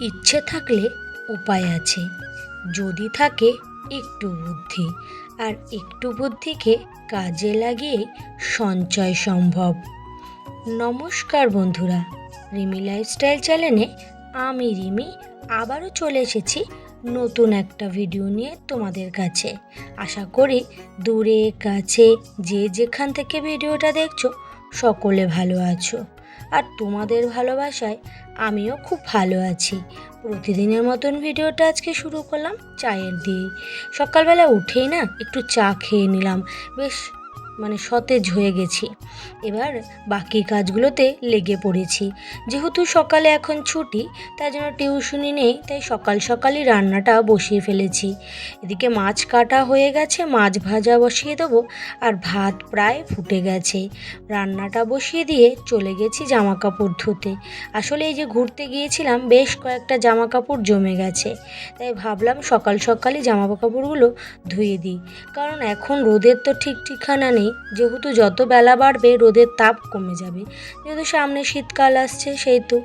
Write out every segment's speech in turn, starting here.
ইচ্ছে থাকলে উপায় আছে। যদি থাকে একটু বুদ্ধি, আর একটু বুদ্ধিকে কাজে লাগিয়ে সঞ্চয় সম্ভব। নমস্কার বন্ধুরা, রিমি লাইফস্টাইল চ্যানেলে আমি রিমি আবারও চলে এসেছি নতুন একটা ভিডিও নিয়ে তোমাদের কাছে। আশা করি দূরে, কাছে, যে যেখান থেকে ভিডিওটা দেখছ, সকলে ভালো আছো। আর তোমাদের ভালোবাসায় আমিও খুব ভালো আছি। প্রতিদিনের মতন ভিডিওটা আজকে শুরু করলাম চায়ের দিয়েই সকালবেলা উঠেই না একটু চা খেয়ে নিলাম। বেশ মানে সতেজ হয়ে গেছি। এবার বাকি কাজগুলোতে লেগে পড়েছি। যেহেতু সকালে এখন ছুটি, তাই জন্য টিউশনি নেই, তাই সকাল সকালই রান্নাটা বসিয়ে ফেলেছি। এদিকে মাছ কাটা হয়ে গেছে, মাছ ভাজা বসিয়ে দেবো, আর ভাত প্রায় ফুটে গেছে। রান্নাটা বসিয়ে দিয়ে চলে গেছি জামা কাপড় ধুতে। আসলে এই যে ঘুরতে গিয়েছিলাম, বেশ কয়েকটা জামা কাপড় জমে গেছে। তাই ভাবলাম সকাল সকালই জামা কাপড়গুলো ধুয়ে দিই। কারণ এখন রোদের তো ঠিক ঠিকানা নেই যেহেতু যত বেলা বাড়বে, রোদের তাপ কমে যাবে। যেহেতু সামনে শীতকাল আসছে সেই তো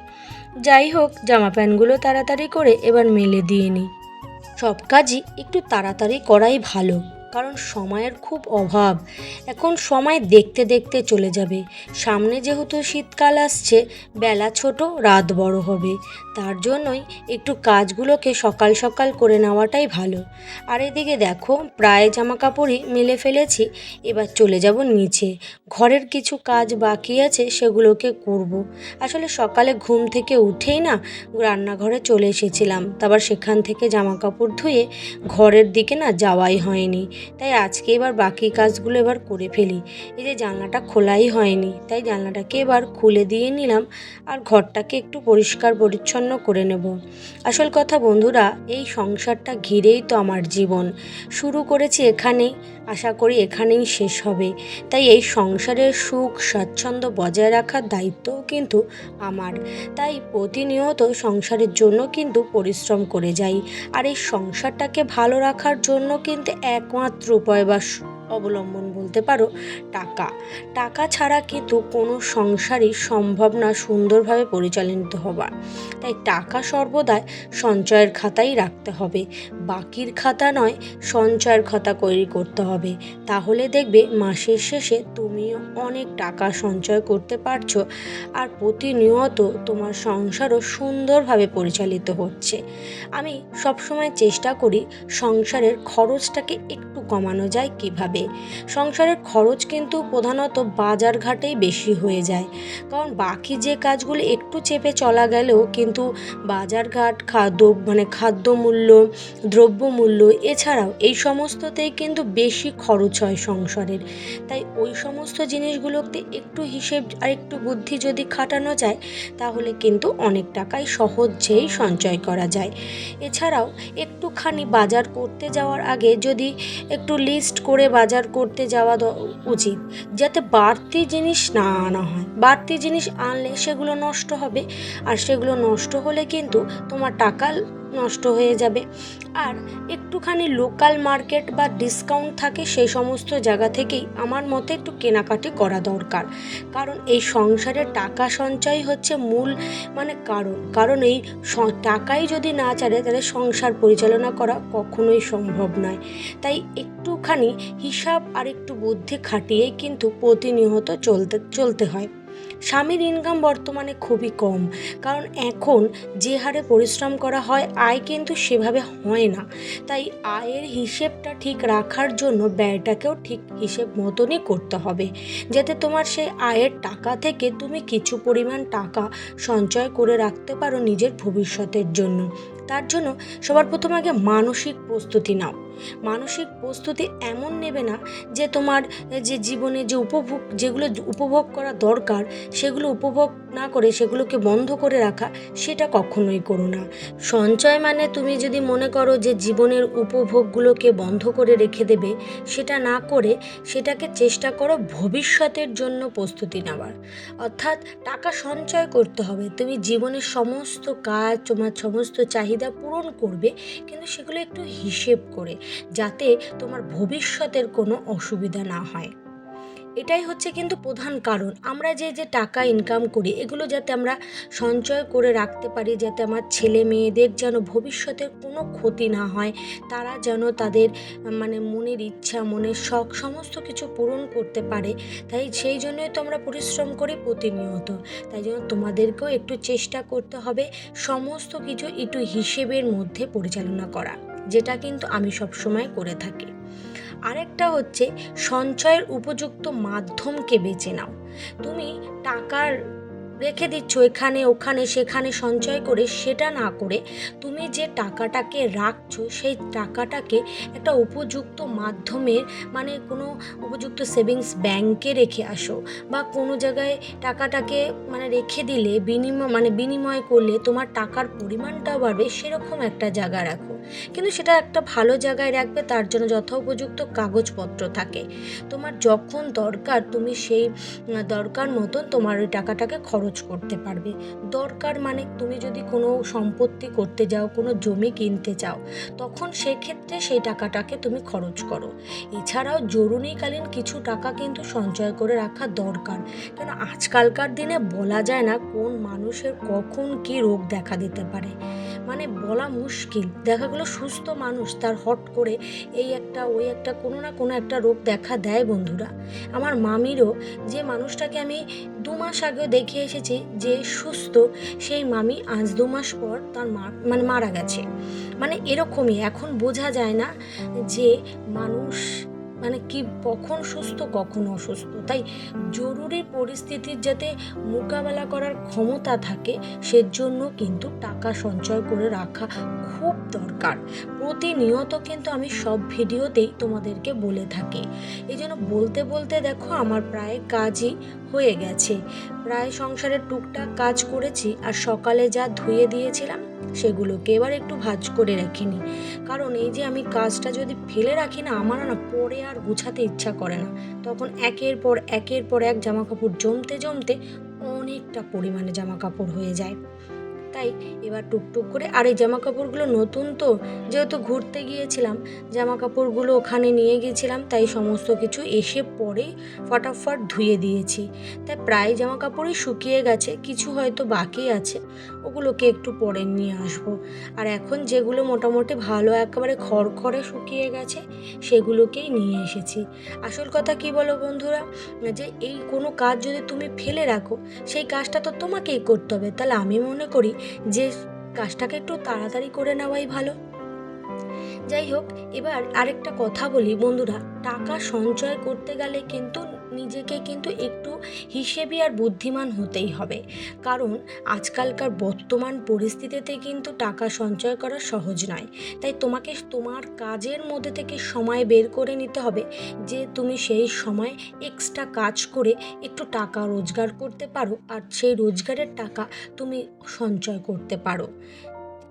যাই হোক, জামা প্যান্টগুলো তাড়াতাড়ি করে এবার মেলে দিয়ে নিই। সব কাজই একটু তাড়াতাড়ি করাই ভালো। কারণ সময়ের খুব অভাব। এখন সময় দেখতে দেখতে চলে যাবে। সামনে যেহেতু শীতকাল আসছে, বেলা ছোট, রাত বড় হবে। তার জন্যই একটু কাজগুলোকে সকাল সকাল করে নেওয়াটাই ভালো। আর এদিকে দেখো, প্রায় জামা কাপড়ই মেলে ফেলেছি, এবার চলে যাব নিচে। ঘরের কিছু কাজ বাকি আছে, সেগুলোকে করব। আসলে সকালে ঘুম থেকে উঠেই না রান্নাঘরে চলে এসেছিলাম। তারপর সেখান থেকে জামা কাপড় ধুয়ে ঘরের দিকে না যাওয়াই হয়নি। তাই আজকে এবার বাকি কাজগুলো এবার করে ফেলি। এই যে জানলাটা খোলাই হয়নি, তাই জানলাটাকে এবার খুলে দিয়ে নিলাম আর ঘরটাকে একটু পরিষ্কার পরিচ্ছন্ন করে নেব। আসল কথা বন্ধুরা, এই সংসারটা ঘিরেই তো আমার জীবন। শুরু করেছি এখানেই, আশা করি এখানেই শেষ হবে। তাই এই সংসারের সুখ, স্বাচ্ছন্দ্য বজায় রাখার দায়িত্বও কিন্তু আমার। তাই প্রতিনিয়ত সংসারের জন্য কিন্তু পরিশ্রম করে যাই। আর এই সংসারটাকে ভালো রাখার জন্য কিন্তু একমাত্র উপায় বা অবলম্বন বলতে পারো, টাকা। টাকা ছাড়া কিন্তু কোনো সংসারই সম্ভব না সুন্দরভাবে পরিচালিত হবার। তাই টাকা সর্বদাই সঞ্চয়ের খাতাই রাখতে হবে। বাকির খাতা নয়, সঞ্চয়ের খাতা তৈরি করতে হবে। তাহলে দেখবে মাসের শেষে তুমিও অনেক টাকা সঞ্চয় করতে পারছ আর প্রতিনিয়ত তোমার সংসারও সুন্দরভাবে পরিচালিত হচ্ছে। আমি সবসময় চেষ্টা করি সংসারের খরচটাকে একটু কমানো যায় কীভাবে। সংসারের খরচ কিন্তু প্রধানত বাজার ঘাটেই বেশি হয়ে যায়। কারণ বাকি যে কাজগুলো একটু চেপে চলা গেলেও কিন্তু বাজারঘাট, খাদ্য মানে খাদ্যমূল্য, দ্রব্যমূল্য এছাড়াও এই সমস্ততেই কিন্তু বেশি খরচ হয় সংসারের। তাই ওই সমস্ত জিনিসগুলোতে একটু হিসেব আর একটু বুদ্ধি যদি খাটানো যায়, তাহলে কিন্তু অনেক টাকাই সহজেই সঞ্চয় করা যায়। এছাড়াও একটুখানি বাজার করতে যাওয়ার আগে যদি একটু লিস্ট করে বাজার করতে যাওয়া উচিত, যাতে বাড়তি জিনিস না আনা হয়। বাড়তি জিনিস আনলে সেগুলো নষ্ট হবে, আর সেগুলো নষ্ট হলে কিন্তু তোমার টাকা নষ্ট হয়ে যাবে। আর একটুখানি লোকাল মার্কেট বা ডিসকাউন্ট থাকে সেই সমস্ত জায়গা থেকেই আমার মতে একটু কেনাকাটি করা দরকার। কারণ এই সংসারে টাকা সঞ্চয় হচ্ছে মূল মানে কারণ। কারণ এই টাকাই যদি না চারে তাহলে সংসার পরিচালনা করা কখনোই সম্ভব নয়। তাই একটুখানি হিসাব আর একটু বুদ্ধি খাটিয়েই কিন্তু প্রতিনিয়ত চলতে চলতে হয়। স্বামীর ইনকাম বর্তমানে খুবই কম। কারণ এখন যে হারে পরিশ্রম করা হয়, আয় কিন্তু সেভাবে হয় না। তাই আয়ের হিসেবটা ঠিক রাখার জন্য ব্যয়টাকেও ঠিক হিসেব মতনই করতে হবে। যাতে তোমার সেই আয়ের টাকা থেকে তুমি কিছু পরিমাণ টাকা সঞ্চয় করে রাখতে পারো নিজের ভবিষ্যতের জন্য। তার জন্য সবার প্রথম আগে মানসিক প্রস্তুতি নাও। মানসিক প্রস্তুতি এমন নেবে না যে তোমার যে জীবনে যে উপভোগ, যেগুলো উপভোগ করা দরকার, সেগুলো উপভোগ না করে সেগুলোকে বন্ধ করে রাখা, সেটা কখনোই করো না। সঞ্চয় মানে তুমি যদি মনে করো যে জীবনের উপভোগগুলোকে বন্ধ করে রেখে দেবে, সেটা না করে সেটাকে চেষ্টা করো ভবিষ্যতের জন্য প্রস্তুতি নেওয়ার। অর্থাৎ টাকা সঞ্চয় করতে হবে। তুমি জীবনের সমস্ত কাজ, তোমার সমস্ত চাহিদা পূরণ করবে, কিন্তু সেগুলো একটু হিসেব করে। যাতে তোমার ভবিষ্যতের কোনো অসুবিধা না হয়। এটাই হচ্ছে কিন্তু প্রধান কারণ। আমরা যে যে টাকা ইনকাম করি, এগুলো যাতে আমরা সঞ্চয় করে রাখতে পারি, যাতে আমার ছেলে মেয়েদের যেন ভবিষ্যতে কোনো ক্ষতি না হয়, তারা যেন তাদের মানে মনের ইচ্ছা, মনের শখ সমস্ত কিছু পূরণ করতে পারে, তাই সেই জন্যই তো আমরা পরিশ্রম করি প্রতিনিয়ত। তাই জন্য তোমাদেরকেও একটু চেষ্টা করতে হবে সমস্ত কিছু একটু হিসেবের মধ্যে পরিচালনা করা। যেটা কিন্তু আমি সবসময় করে থাকি। আরেকটা হচ্ছে, সঞ্চয়ের উপযুক্ত মাধ্যমকে বেছে নাও। তুমি টাকার রেখে দিচ্ছ, এখানে, ওখানে, সেখানে সঞ্চয় করে সেটা না করে তুমি যে টাকাটাকে রাখছো, সেই টাকাটাকে একটা উপযুক্ত মাধ্যমের মানে কোনো উপযুক্ত সেভিংস ব্যাংকে রেখে আসো বা কোনো জায়গায় টাকাটাকে মানে রেখে দিলে বিনিময় মানে বিনিময় করলে তোমার টাকার পরিমাণটাও বাড়বে, সেরকম একটা জায়গা রাখো। কিন্তু সেটা একটা ভালো জায়গায় রাখবে, তার জন্য যথোপযুক্ত কাগজপত্র থাকে। তোমার যখন দরকার, তুমি সেই, দরকার মতন তোমার ওই টাকাটাকে খরচ করতে পারবে। দরকার মানে তুমি যদি কোনো সম্পত্তি করতে যাও, কোনো জমি কিনতে চাও, তখন সেক্ষেত্রে সেই টাকাটাকে তুমি খরচ করো। এছাড়াও জরুরিকালীন কিছু টাকা কিন্তু সঞ্চয় করে রাখা দরকার। কেন আজকালকার দিনে বলা যায় না কোন মানুষের কখন কি রোগ দেখা দিতে পারে। মানে বলা মুশকিল। দেখা গেলো সুস্থ মানুষ, তার হট করে এই একটা, ওই একটা, কোনো না কোনো একটা রোগ দেখা দেয় বন্ধুরা। আমার মামিরও যে মানুষটাকে আমি দু মাস আগেও দেখে এসেছি যে সুস্থ, সেই মামি আজ দু মাস পর তার মা মানে মারা গেছে। মানে এরকমই, এখন বোঝা যায় না যে মানুষ মানে কি, কখন সুস্থ, কখন অসুস্থ? তাই জরুরি পরিস্থিতির যাতে মোকাবেলা করার ক্ষমতা থাকে, সেজন্য কিন্তু টাকা সঞ্চয় করে রাখা খুব দরকার। প্রতিনিয়ত কিন্তু আমি সব ভিডিওতেই তোমাদেরকে বলে থাকি। এই জন্য বলতে বলতে দেখো আমার প্রায় কাজই হয়ে গেছে। প্রায় সংসারের টুকটাক কাজ করেছি আর সকালে যা ধুয়ে দিয়েছিলাম সেগুলোকে এবার একটু ভাজ করে রেখিনি। কারণ এই যে আমি কাজটা যদি ফেলে রাখি না, আমার না পরে আর গুছাতে ইচ্ছা করে না। তখন একের পর একের পর এক জামা কাপড় জমতে জমতে অনেকটা পরিমাণে জামা কাপড় হয়ে যায়। তাই এবার টুকটুক করে আর এই জামা কাপড়গুলো নতুন তো, যেহেতু ঘুরতে গিয়েছিলাম জামা কাপড়গুলো ওখানে নিয়ে গিয়েছিলাম, তাই সমস্ত কিছু এসে পরে ফটাফট ধুয়ে দিয়েছি। তাই প্রায় জামা কাপড়ই শুকিয়ে গেছে, কিছু হয়তো বাকি আছে, ওগুলোকে একটু পরে নিয়ে আসব। আর এখন যেগুলো মোটামুটি ভালো একেবারে খড়খড়ে শুকিয়ে গেছে, সেগুলোকেই নিয়ে এসেছি। আসল কথা কি বলো বন্ধুরা? যে এই কোনো কাজ যদি তুমি ফেলে রাখো, সেই কাজটা তো তোমাকেই করতে হবে। তাহলে আমি মনে করি যে কাজটাকে একটু তাড়াতাড়ি করে নেওয়াই ভালো। যাই হোক, এবার আরেকটা কথা বলি। বন্ধুরা, টাকা সঞ্চয় করতে গেলে কিন্তু নিজেকে কিন্তু একটু হিসেবি আর বুদ্ধিমান হতেই হবে। কারণ আজকালকার বর্তমান পরিস্থিতিতে কিন্তু টাকা সঞ্চয় করা সহজ নয়। তাই তোমাকে তোমার কাজের মধ্যে থেকে সময় বের করে নিতে হবে যে তুমি সেই সময় এক্সট্রা কাজ করে একটু টাকা রোজগার করতে পারো আর সেই রোজগারের টাকা তুমি সঞ্চয় করতে পারো।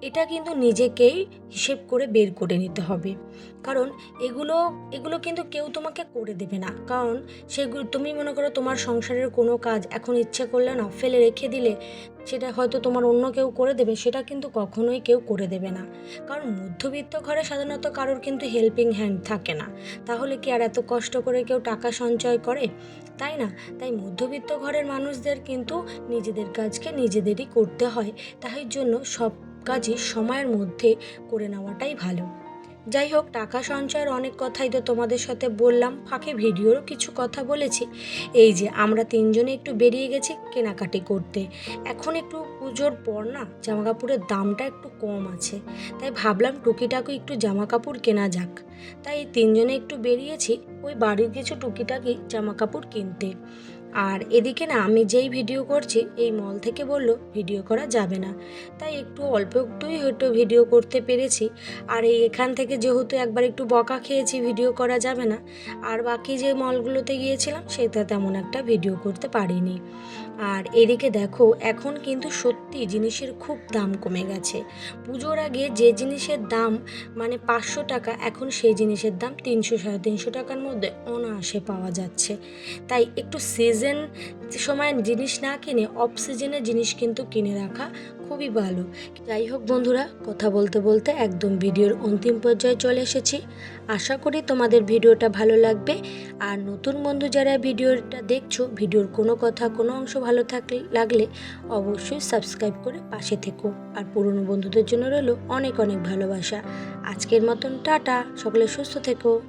এটা কিন্তু নিজেকেই হিসেব করে বের করে নিতে হবে। কারণ এগুলো এগুলো কিন্তু কেউ তোমাকে করে দেবে না। কারণ সেগুলো তুমি মনে করো তোমার সংসারের কোনো কাজ এখন ইচ্ছে করলে না, ফেলে রেখে দিলে সেটা হয়তো তোমার অন্য কেউ করে দেবে, সেটা কিন্তু কখনোই কেউ করে দেবে না। কারণ মধ্যবিত্ত ঘরে সাধারণত কারোর কিন্তু হেল্পিং হ্যান্ড থাকে না। তাহলে কি আর এত কষ্ট করে কেউ টাকা সঞ্চয় করে? তাই না? তাই মধ্যবিত্ত ঘরের মানুষদের কিন্তু নিজেদের কাজকে নিজেদেরই করতে হয়। তাই জন্য সব কাজই সময়ের মধ্যে করে নেওয়াটাই ভালো। যাই হোক, টাকা সঞ্চয়ের অনেক কথাই তো তোমাদের সাথে বললাম, ফাঁকে ভিডিওরও কিছু কথা বলেছি। এই যে, আমরা তিনজনে একটু বেরিয়ে গেছি কেনাকাটি করতে। এখন একটু পুজোর পর না জামা কাপড়ের দামটা একটু কম আছে। তাই ভাবলাম টুকিটাকি একটু জামা কাপড় কেনা যাক। তাই তিনজনে একটু বেরিয়েছি, ওই বাড়ির কিছু টুকিটাকি জামা কাপড় কিনতে। আর এদিকে না, আমি যেই ভিডিও করছি, এই মল থেকে বলল, ভিডিও করা যাবে না। তাই একটু অল্প একটুই হয়তো ভিডিও করতে পেরেছি। আর এই এখান থেকে যেহেতু একবার একটু বকা খেয়েছি, ভিডিও করা যাবে না। আর বাকি যে মলগুলোতে গিয়েছিলাম, সেটা তেমন একটা ভিডিও করতে পারিনি। আর এদিকে দেখো, এখন কিন্তু সত্যি জিনিসের খুব দাম কমে গেছে। পুজোর আগে যে জিনিসের দাম মানে পাঁচশো টাকা, এখন সেই জিনিসের দাম তিনশো, সাড়ে তিনশো টাকার মধ্যে অনায়াসে পাওয়া যাচ্ছে। তাই একটু সিজন সময় জিনিস না কিনে অফ সিজনের জিনিস কিন্তু কিনে রাখা খুবই ভালো। যাই হোক বন্ধুরা, কথা বলতে বলতে একদম ভিডিওর অন্তিম পর্যায়ে চলে এসেছি। আশা করি তোমাদের ভিডিওটা ভালো লাগবে। আর নতুন বন্ধু যারা ভিডিওটা দেখছ, ভিডিওর কোনো কথা, কোনো অংশ ভালো থাকলে, লাগলে অবশ্যই সাবস্ক্রাইব করে পাশে থেকো। আর পুরনো বন্ধুদের জন্য রইল অনেক অনেক ভালোবাসা। আজকের মতন টাটা, সকলে সুস্থ থেকো।